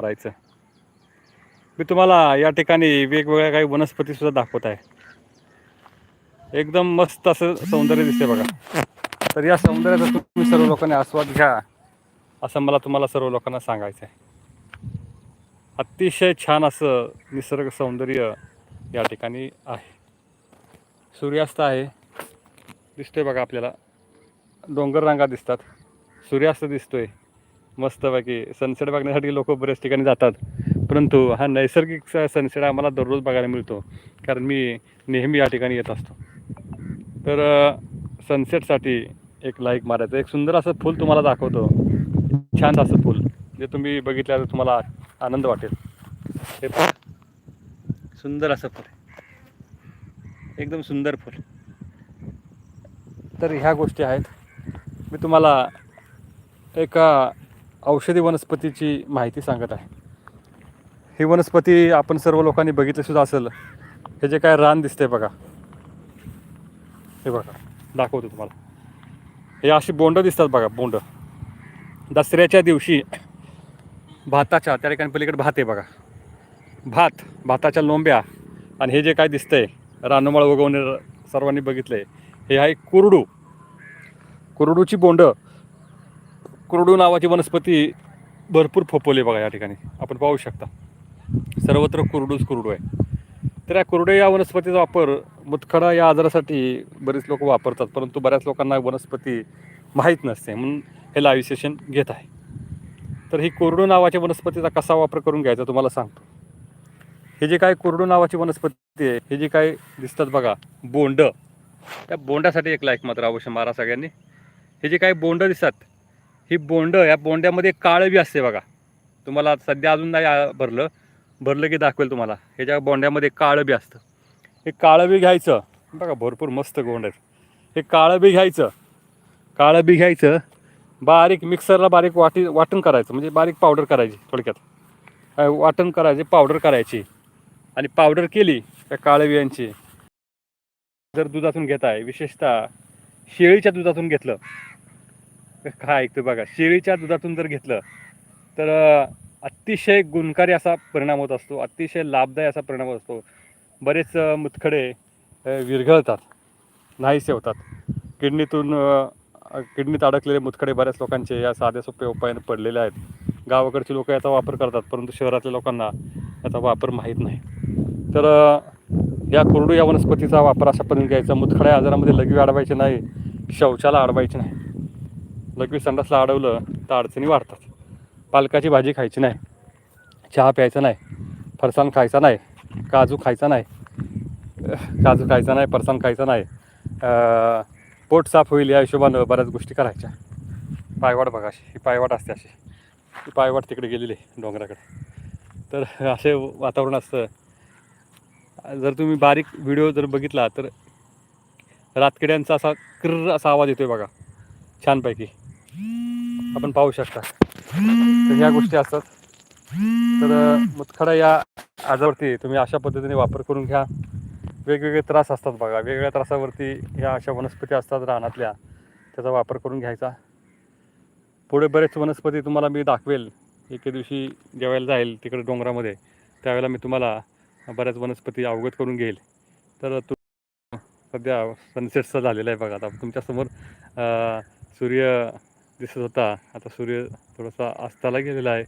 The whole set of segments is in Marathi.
करायचं. मी तुम्हाला या ठिकाणी वेगवेगळ्या काही वनस्पती सुद्धा दाखवत आहे. एकदम मस्त असं सौंदर्य दिसते बघा. तर या सौंदर्याचा तुम्ही सर्व लोकांनी आस्वाद घ्या असं मला तुम्हाला सर्व लोकांना सांगायचं आहे अतिशय छान असं निसर्ग सौंदर्य या ठिकाणी आहे. सूर्यास्त आहे. दिसतोय बघा आपल्याला. डोंगर रांगा दिसतात. सूर्यास्त दिसतोय. मस्तपैकी सनसेट बघण्यासाठी लोक बऱ्याच ठिकाणी जातात. परंतु हा नैसर्गिक सनसेट आम्हाला दररोज बघायला मिळतो. कारण मी नेहमी या ठिकाणी येत असतो. तर सनसेटसाठी एक लाईक मारायचं. एक सुंदर असं फूल तुम्हाला दाखवतो. छान असं फूल. जे तुम्ही बघितल्यावर तुम्हाला आनंद वाटेल. हे पहा. सुंदर असं फूल. एकदम सुंदर फूल. तर ह्या गोष्टी आहेत. मी तुम्हाला एका औषधी वनस्पतीची माहिती सांगत आहे. ही वनस्पती आपण सर्व लोकांनी बघितली सुद्धा असेल. हे जे काय रान दिसते बघा. हे बघा दाखवतो तुम्हाला. हे अशी बोंड दिसतात बघा बोंड. दसऱ्याच्या दिवशी भाताच्या त्या ठिकाणी पलीकडे भात आहे बघा. भात भाताच्या लोंब्या आणि हे जे काय दिसतंय रानमाळ उगवणे सर्वांनी बघितलंय. हे आहे कुरडू. कुरडूची बोंड कुरडू नावाची वनस्पती भरपूर फोपवली बघा या ठिकाणी. आपण पाहू शकता. सर्वत्र कुरडूच कुरडू आहे. तर या कुरडू या वनस्पतीचा वापर मुतखडा या आजारासाठी बरेच लोक वापरतात परंतु बऱ्याच लोकांना वनस्पती माहीत नसते म्हणून हे लाईव्ह सेशन घेत आहे. तर ही कोरडू नावाच्या वनस्पतीचा कसा वापर करून घ्यायचा तुम्हाला सांगतो. हे जे काय कोरडू नावाची वनस्पती आहे हे जे काय दिसतात बघा बोंड. त्या बोंडासाठी एक लाईक मात्र अवश्य मारा सगळ्यांनी. हे जे काही बोंड दिसतात ही बोंड या बोंड्यामध्ये काळं बी असते बघा. तुम्हाला सध्या अजून नाही आ- भरलं. भरलं की दाखवेल तुम्हाला. ह्याच्या बोंड्यामध्ये काळं बी असतं. हे काळं बी घ्यायचं. बघा भरपूर मस्त गोंड आहेत. हे काळं बी घ्यायचं. काळं बी घ्यायचं. बारीक मिक्सरला बारीक वाटी वाटण करायचं. म्हणजे बारीक पावडर करायची थोडक्यात. वाटण करायचे पावडर करायची. आणि पावडर केली त्या काळ्या बियांची. जर दुधातून घेताय विशेषतः शेळीच्या दुधातून घेतलं काय ऐकतो बघा शेळीच्या दुधातून जर घेतलं तर अतिशय गुणकारी असा परिणाम होत असतो अतिशय लाभदायी असा परिणाम होत असतो. बरेच मुतखडे विरघळतात नाहीसे होतात. किडनीतून किडनीत अडकलेले मुतखडे बऱ्याच लोकांचे या साध्या सोप्या उपायाने पडलेले आहेत. गावाकडची लोक याचा वापर करतात परंतु शहरातल्या लोकांना याचा वापर माहीत नाही. तर या कोरडू या वनस्पतीचा वापर अशा पद्धतीने घ्यायचा. मुतखड्या आजारामध्ये लगी अडवायचे नाही शौचाला अडवायचे नाही. लघवी संडासला अडवलं तर अडचणी वाढतात. पालकाची भाजी खायची नाही. चहा प्यायचा नाही. फरसाण खायचा नाही. काजू खायचा नाही. काजू खायचा नाही फरसाण खायचा नाही. पोट साफ होईल या हिशोबानं बऱ्याच गोष्टी करायच्या. पायवाट बघा अशी. ही पायवाट असते अशी. ही पायवाट तिकडे गेलेली आहे डोंगराकडे. तर असे वातावरण असतं. जर तुम्ही बारीक व्हिडिओ जर बघितला तर रातकिड्यांचा असा क्र असा आवाज येतो आहे बघा. छानपैकी. आपण पाहू शकता. तर ह्या गोष्टी असतात. तर मुतखडा या आजावरती तुम्ही अशा पद्धतीने वापर करून घ्या. वेगवेगळे त्रास असतात बघा. वेगवेगळ्या त्रासावरती ह्या अशा वनस्पती असतात रानातल्या. त्याचा वापर करून घ्यायचा. पुढे बरेच वनस्पती तुम्हाला मी दाखवेल. एके दिवशी ज्यावेळेला जाईल तिकडे डोंगरामध्ये. त्यावेळेला मी तुम्हाला बऱ्याच वनस्पती अवगत करून घेईल. तर तू सध्या सनसेटचा झालेला आहे बघा. आता तुमच्यासमोर सूर्य दिसत होता. आता सूर्य थोडासा अस्ताला गेलेला आहे.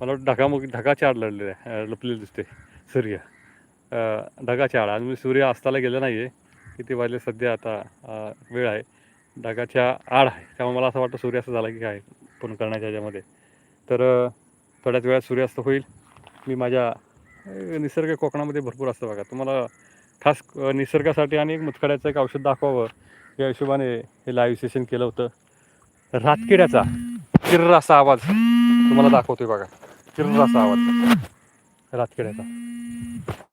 मला वाटतं ढगामुख ढगाच्या आड लढलेला आहे. लपलेलं दिसते सूर्य. ढगाच्या आड अजून सूर्य अस्ताला गेला नाही आहे किती वाजले सध्या आता वेळ आहे. ढगाच्या आड आहे. त्यामुळे मला असं वाटतं सूर्यास्त झाला की काय पूर्ण करण्याच्या ह्याच्यामध्ये तर थोड्याच वेळात सूर्यास्त होईल. मी माझ्या निसर्ग कोकणामध्ये भरपूर असतं बघा. तुम्हाला खास निसर्गासाठी आणि एक मुतखड्याचं एक औषध दाखवावं या हिशोबाने हे लाईव्ह सेशन केलं होतं. रातकिड्याचा. किर्र असा आवाज. तुम्हाला दाखवतोय बघा. किर्र असा आवाज. रातकिड्याचा.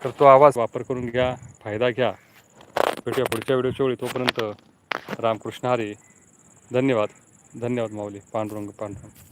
तर तो आवाज वापर करून घ्या फायदा घ्या. भेटूया पुढच्या व्हिडिओच्या वेळी. तोपर्यंत रामकृष्ण हरी. धन्यवाद. धन्यवाद माऊली. पांडुरंग पांडुरंग.